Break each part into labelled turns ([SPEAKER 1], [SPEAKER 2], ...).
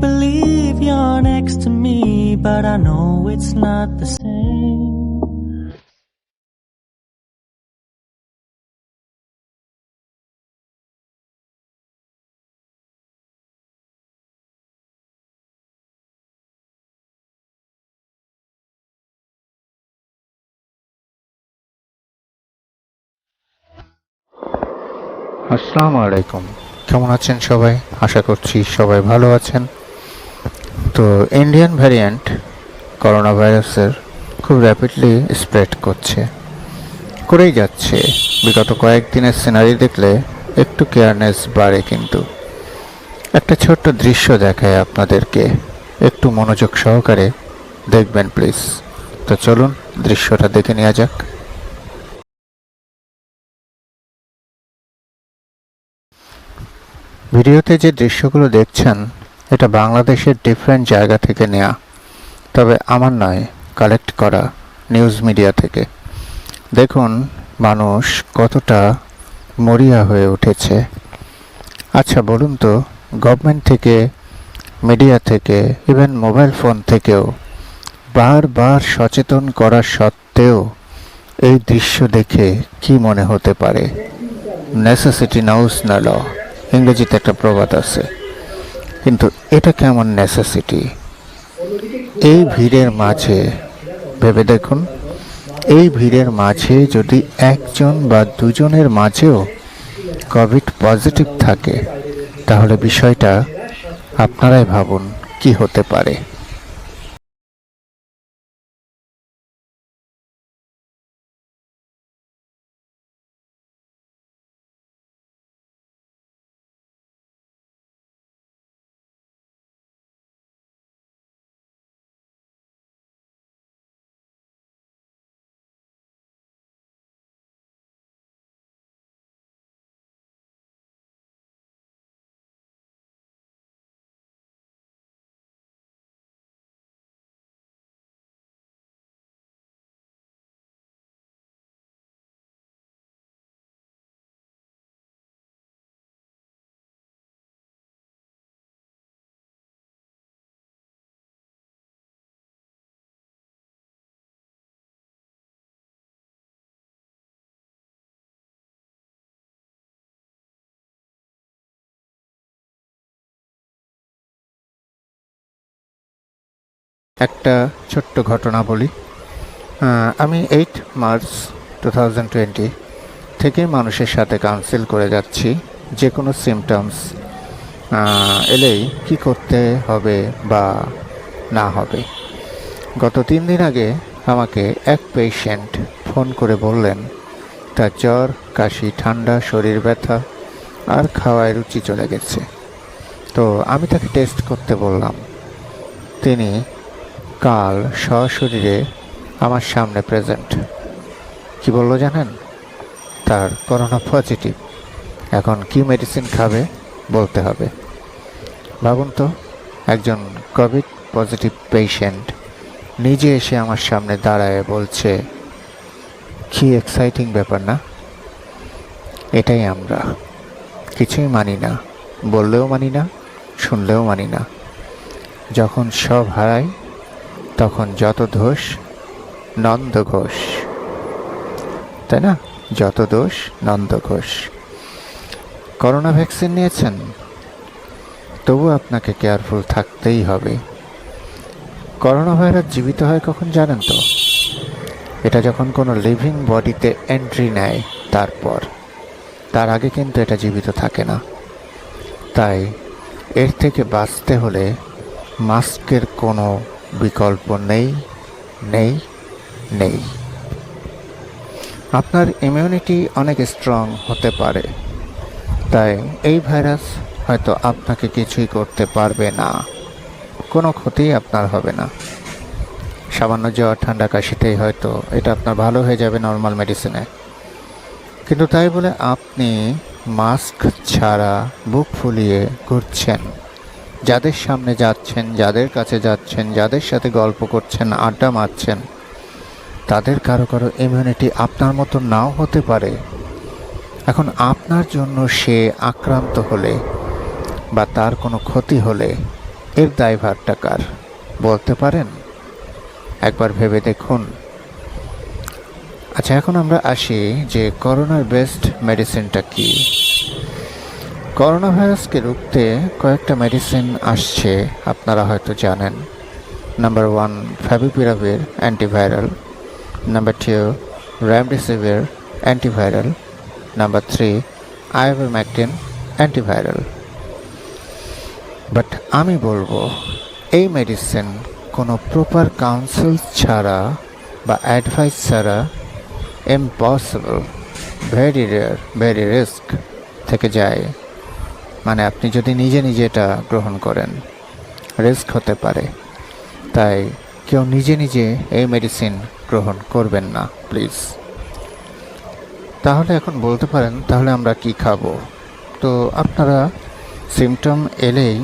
[SPEAKER 1] believe you're next to me, but I know it's not the same.
[SPEAKER 2] আসসালামু আলাইকুম কেমন আছেন সবাই আশা করছি সবাই ভালো আছেন তো ইন্ডিয়ান ভ্যারিয়েন্ট করোনা ভাইরাসের খুব র্যাপিডলি স্প্রেড করছে। করেই যাচ্ছে। বিগত কয়েকদিনের সিনারি দেখলে একটু কেয়ারনেস বাড়ে কিন্তু। একটা ছোট্ট দৃশ্য দেখায় আপনাদেরকে। একটু মনোযোগ সহকারে দেখবেন প্লিজ তো চলুন দৃশ্যটা দেখে নেওয়া যাক। ভিডিওতে যে দৃশ্যগুলো দেখছেন এটা বাংলাদেশের ডিফারেন্ট জায়গা থেকে নেওয়া তবে আমার নয় কালেক্ট করা নিউজ মিডিয়া থেকে। দেখুন, মানুষ কতটা মরিয়া হয়ে উঠেছে। আচ্ছা বলুন তো গভর্নমেন্ট থেকে মিডিয়া থেকে ইভেন মোবাইল ফোন থেকেও বারবার সচেতন করা সত্ত্বেও এই দৃশ্য দেখে কি মনে হতে পারে? নেসেসিটি নাউস না ল ইংরেজিতে একটা প্রবাদ আছে। কিন্তু এটা কেমন নেসেসিটি এই ভিড়ের মাঝে, ভেবে দেখুন, এই ভিড়ের মাঝে যদি একজন বা দুজনের মাঝেও কোভিড পজিটিভ থাকে, তাহলে বিষয়টা আপনারাই ভাবুন কি হতে পারে। একটা ছোট্ট ঘটনা বলি। আমি eight March two thousand twenty থেকে মানুষের সাথে কাউন্সিল করে যাচ্ছি যে কোনো সিমটমস এলেই কি করতে হবে বা না হবে। গত তিন দিন আগে আমাকে এক পেশেন্ট ফোন করে বললেন, তার জ্বর, কাশি, ঠান্ডা, শরীর ব্যথা, আর খাওয়ায় রুচি চলে গেছে। তো আমি তাকে টেস্ট করতে বললাম। তিনি কাল সশরীরে আমার সামনে প্রেজেন্ট কি বলল জানেন? তার করোনা পজিটিভ এখন কি মেডিসিন খাবে বলতে হবে। ভাবুন তো, একজন কোভিড পজিটিভ পেশেন্ট নিজে এসে আমার সামনে দাঁড়ায় বলছে, কি এক্সাইটিং ব্যাপার না? এটাই আমরা। কিছুই মানি না। বললেও মানি না, শুনলেও মানি না। যখন সব হারাই তখন যত দোষ, নন্দ ঘোষ। তাই না? যত দোষ, নন্দ ঘোষ। করোনা ভ্যাকসিন নিয়েছেন? তবু আপনাকে কেয়ারফুল থাকতেই হবে। করোনা ভাইরাস জীবিত হয় কখন জানেন তো? এটা যখন কোনো লিভিং বডিতে এন্ট্রি নেয়, তারপর। তার আগে কিন্তু এটা জীবিত থাকে না। তাই এর থেকে বাঁচতে হলে মাস্কের কোনো বিকল্প নেই নেই নেই। আপনার ইমিউনিটি অনেক স্ট্রং হতে পারে। তাই এই ভাইরাস হয়তো আপনাকে কিছুই করতে পারবে না। কোনো ক্ষতি আপনার হবে না। সামান্য জ্বর, ঠান্ডা কাশিতেই হয়তো এটা আপনার ভালো হয়ে যাবে নর্মাল মেডিসিনে কিন্তু তাই বলে আপনি মাস্ক ছাড়া বুক ফুলিয়ে ঘুরছেন। যাদের সামনে যাচ্ছেন, যাদের কাছে যাচ্ছেন, যাদের সাথে গল্প করছেন, আড্ডা মারছেন, তাদের কারও কারও ইমিউনিটি আপনার মতো নাও হতে পারে। এখন আপনার জন্য সে আক্রান্ত হলে বা তার কোনো ক্ষতি হলে এর দায়ভারটা কার? বলতে পারেন? একবার ভেবে দেখুন। আচ্ছা এখন আমরা আসি যে করোনার বেস্ট মেডিসিনটা কি? করোনা ভাইরাসকে রুখতে কয়েকটা মেডিসিন আসছে, আপনারা হয়তো জানেন। Number one favipiravir antiviral number two remdesivir antiviral number three ivermectin antiviral but আমি বলব, এই মেডিসিন কোনো প্রপার কাউন্সিল ছাড়া বা অ্যাডভাইস ছাড়া impossible very rare very risk থেকে যায়। মানে আপনি যদি নিজে নিজে এটা গ্রহণ করেন, রিস্ক হতে পারে। তাই কেউ নিজে নিজে এই মেডিসিন গ্রহণ করবেন না প্লিজ তাহলে এখন বলতে পারেন, তাহলে আমরা কি খাব? তো আপনারা সিমটম এলেই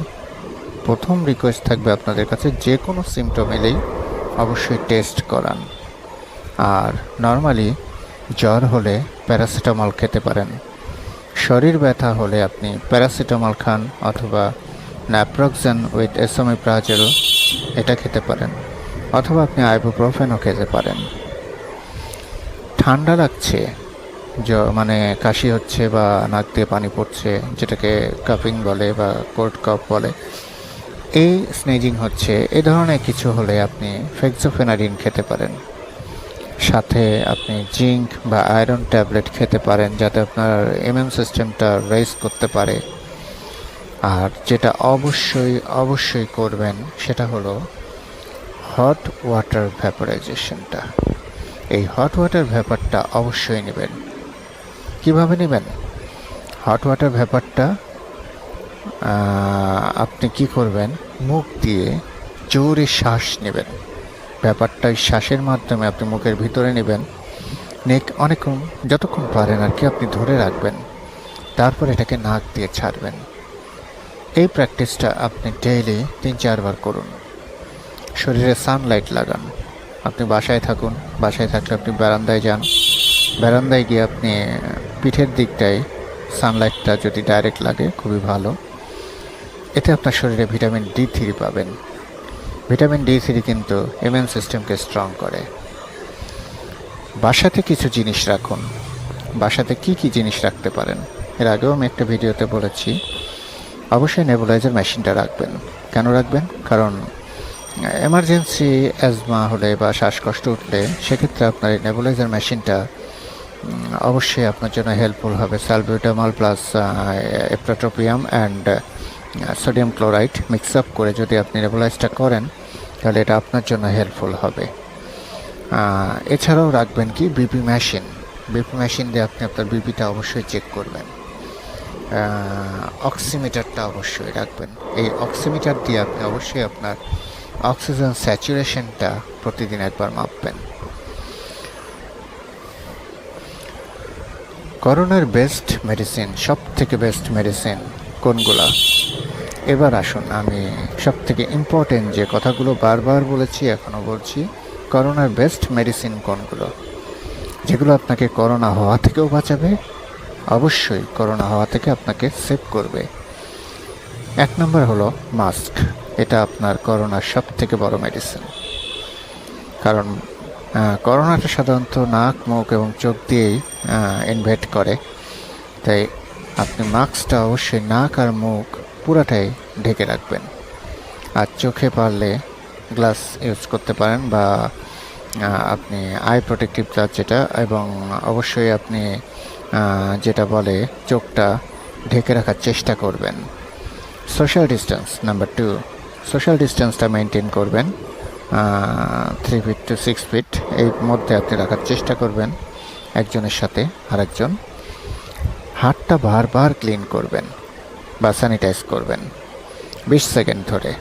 [SPEAKER 2] প্রথম রিকোয়েস্ট থাকবে আপনাদের কাছে যে কোনো সিমটম এলেই অবশ্যই টেস্ট করান। আর নর্মালি জ্বর হলে প্যারাসিটামল খেতে পারেন। শরীর ব্যথা হলে আপনি প্যারাসিটামল খান অথবা ন্যাপ্রক্সেন উইথ এসোমিপ্রাজেল এটা খেতে পারেন, অথবা আপনি আইবুপ্রোফেনও খেতে পারেন। ঠান্ডা লাগছে মানে কাশি হচ্ছে বা নাক দিয়ে পানি পড়ছে, যেটাকে কাপিং বলে বা কোল্ড কফ বলে, এই স্নেজিং হচ্ছে, এ ধরনের কিছু হলে আপনি ফেক্সোফেনারিন খেতে পারেন। সাথে আপনি জিঙ্ক বা আয়রন ট্যাবলেট খেতে পারেন যাতে আপনার ইমিউন সিস্টেমটা রেজ করতে পারে। আর যেটা অবশ্যই অবশ্যই করবেন সেটা হলো হট ওয়াটার ভ্যাপারাইজেশনটা এই হট ওয়াটার ভ্যাপারটা অবশ্যই নেবেন। কীভাবে নেবেন? হট ওয়াটার ভ্যাপারটা আপনি কি করবেন? মুখ দিয়ে জোরে শ্বাস নেবেন। ব্যাপারটা ওই শ্বাসের মাধ্যমে আপনি মুখের ভিতরে নেবেন। নেক অনেকক্ষণ, যতক্ষণ পারেন আর কি আপনি ধরে রাখবেন। তারপর এটাকে নাক দিয়ে ছাড়বেন। এই প্র্যাকটিসটা আপনি ডেইলি তিন, চারবার করুন। শরীরে সানলাইট লাগান। আপনি বাসায় থাকুন। বাসায় থাকলে আপনি বারান্দায় যান। বারান্দায় গিয়ে আপনি পিঠের দিকটায় সানলাইটটা যদি ডাইরেক্ট লাগে, খুবই ভালো। এতে আপনার শরীরে ভিটামিন ডি থ্রি পাবেন। ভিটামিন ডি থ্রি কিন্তু ইমিউন সিস্টেমকে স্ট্রং করে। বাসাতে কিছু জিনিস রাখুন। বাসাতে কি কি জিনিস রাখতে পারেন? এর আগেও আমি একটা ভিডিওতে বলেছি, অবশ্যই নেবুলাইজার মেশিনটা রাখবেন। কেন রাখবেন? কারণ এমার্জেন্সি অ্যাজমা হলে বা শ্বাসকষ্ট উঠলে সেক্ষেত্রে আপনার এই নেবুলাইজার মেশিনটা অবশ্যই আপনার জন্য হেল্পফুল হবে। Salbutamol plus ipratropium and sodium chloride mix up করে যদি আপনি নেবুলাইজটা করেন, তাহলে এটা আপনার জন্য হেল্পফুল হবে। এছাড়াও রাখবেন কি বিপি মেশিন বিপি মেশিন দিয়ে আপনি আপনার বিপিটা অবশ্যই চেক করবেন। অক্সিমিটারটা অবশ্যই রাখবেন। এই অক্সিমিটার দিয়ে আপনি অবশ্যই আপনার অক্সিজেন স্যাচুরেশনটা প্রতিদিন একবার মাপবেন। করোনার বেস্ট মেডিসিন সব থেকে বেস্ট মেডিসিন কোনগুলা? এবার আসুন, আমি সব থেকে ইম্পর্টেন্ট যে কথাগুলো বারবার বলেছি, এখনও বলছি, করোনার বেস্ট মেডিসিন কোনগুলো? যেগুলো আপনাকে করোনা হওয়া থেকেও বাঁচাবে, অবশ্যই করোনা হওয়া থেকে আপনাকে সেভ করবে। এক নম্বর হলো মাস্ক এটা আপনার করোনার সব থেকে বড় মেডিসিন কারণ করোনাটা সাধারণত নাক, মুখ এবং চোখ দিয়েই ইনভেট করে। তাই আপনি মাস্কটা অবশ্যই নাক আর মুখ পুরাটাই ঢেকে রাখবেন। আর চোখে পারলে গ্লাস ইউজ করতে পারেন বা আপনি আই প্রোটেক্টিভ গ্লাস যেটা এবং অবশ্যই আপনি যেটা বলে চোখটা ঢেকে রাখার চেষ্টা করবেন। Social distance number two social ডিস্টেন্সটা মেনটেন করবেন three feet to six feet এই মধ্যে আপনি রাখার চেষ্টা করবেন একজনের সাথে আরেকজন। হাতটা বারবার ক্লিন করবেন। বা স্যানিটাইজ করবেন। বিশ সেকেন্ড ধরে।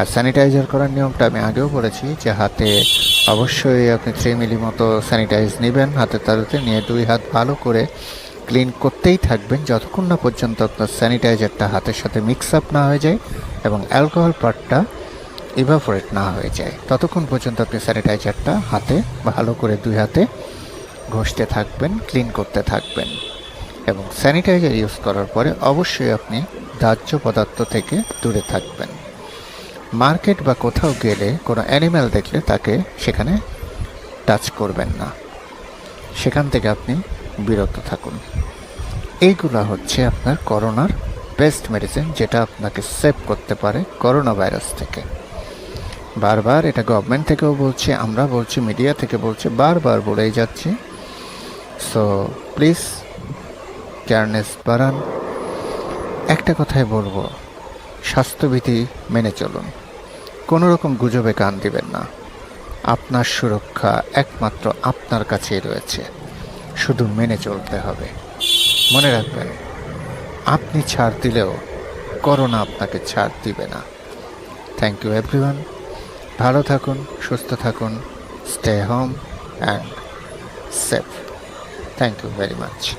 [SPEAKER 2] আর স্যানিটাইজার করার নিয়মটা আমি আগেও বলেছি যে হাতে অবশ্যই আপনি থ্রি মিলি মতো স্যানিটাইজ নেবেন, হাতে তালুতে নিয়ে দুই হাত ভালো করে ক্লিন করতেই থাকবেন যতক্ষণ না পর্যন্ত আপনার স্যানিটাইজারটা হাতের সাথে মিক্স আপ না হয়ে যায় এবং অ্যালকোহল পার্টটা ইভাফোরেট না হয়ে যায়। ততক্ষণ পর্যন্ত আপনি স্যানিটাইজারটা হাতে ভালো করে দুই হাতে ঘষতে থাকবেন ক্লিন করতে থাকবেন। এবং স্যানিটাইজার ইউজ করার পরে অবশ্যই আপনি দাহ্য পদার্থ থেকে দূরে থাকবেন। মার্কেট বা কোথাও গেলে কোনো অ্যানিম্যাল দেখলে তাকে সেখানে টাচ করবেন না। সেখান থেকে আপনি বিরত থাকুন। এইগুলো হচ্ছে আপনার করোনার বেস্ট মেডিসিন যেটা আপনাকে সেভ করতে পারে করোনা ভাইরাস থেকে। বারবার এটা গভর্নমেন্ট থেকেও বলছে, আমরা বলছি মিডিয়া থেকে বলছে, বারবার বলেই যাচ্ছি। সো প্লিজ কেয়ারনেস বাড়ান একটা কথাই বলব, স্বাস্থ্যবিধি মেনে চলুন। কোনো রকম গুজবে কান দিবেন না। আপনার সুরক্ষা একমাত্র আপনার কাছেই রয়েছে। শুধু মেনে চলতে হবে। মনে রাখবেন, আপনি ছাড় দিলেও করোনা আপনাকে ছাড় দিবে না। থ্যাংক ইউ এভরিওয়ান ভালো থাকুন, সুস্থ থাকুন stay home and safe thank you very much